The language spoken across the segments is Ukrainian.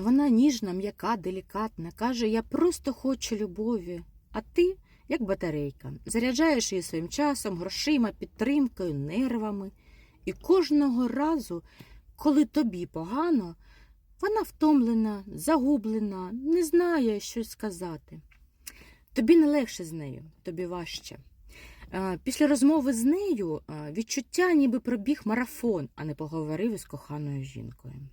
Вона ніжна, м'яка, делікатна, каже: Я просто хочу любові. А ти, як батарейка, заряджаєш її своїм часом, грошима, підтримкою, нервами. І кожного разу, коли тобі погано, вона втомлена, загублена, не знає, що сказати. Тобі не легше з нею, тобі важче. Після розмови з нею відчуття, ніби пробіг марафон, а не поговорив із коханою жінкою.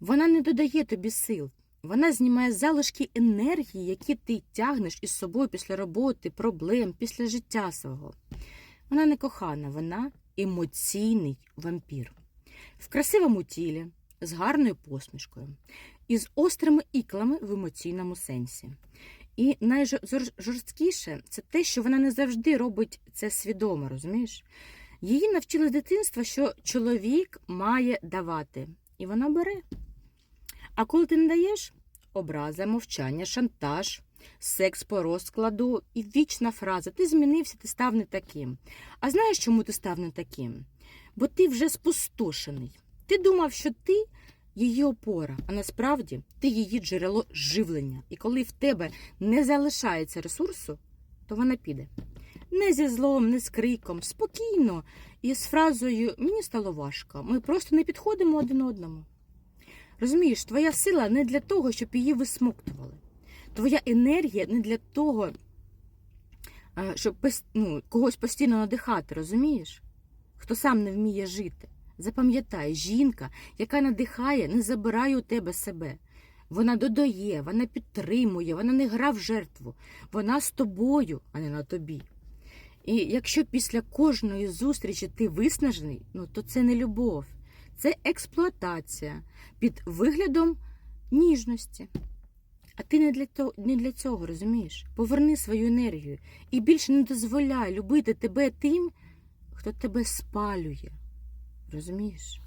Вона не додає тобі сил, вона знімає залишки енергії, які ти тягнеш із собою після роботи, проблем, після життя свого. Вона не кохана, вона емоційний вампір. В красивому тілі, з гарною посмішкою, і з острими іклами в емоційному сенсі. І найжорсткіше це те, що вона не завжди робить це свідомо, розумієш? Її навчили з дитинства, що чоловік має давати, і вона бере. А коли ти не даєш образа, мовчання, шантаж, секс по розкладу і вічна фраза Ти змінився, ти став не таким. А знаєш, чому ти став не таким? Бо ти вже спустошений. Ти думав, що ти її опора, а насправді ти її джерело живлення. І коли в тебе не залишається ресурсу, то вона піде. Не зі злом, не з криком, спокійно і з фразою Мені стало важко. Ми просто не підходимо один одному. Розумієш, твоя сила не для того, щоб її висмоктували. Твоя енергія не для того, щоб ну, когось постійно надихати, розумієш? Хто сам не вміє жити. Запам'ятай, жінка, яка надихає, не забирає у тебе себе. Вона додає, вона підтримує, вона не гра в жертву. Вона з тобою, а не на тобі. І якщо після кожної зустрічі ти виснажений, ну то це не любов, це експлуатація під виглядом ніжності. А ти не для, того, не для цього, розумієш? Поверни свою енергію і більше не дозволяй любити тебе тим, хто тебе спалює. Розумієш?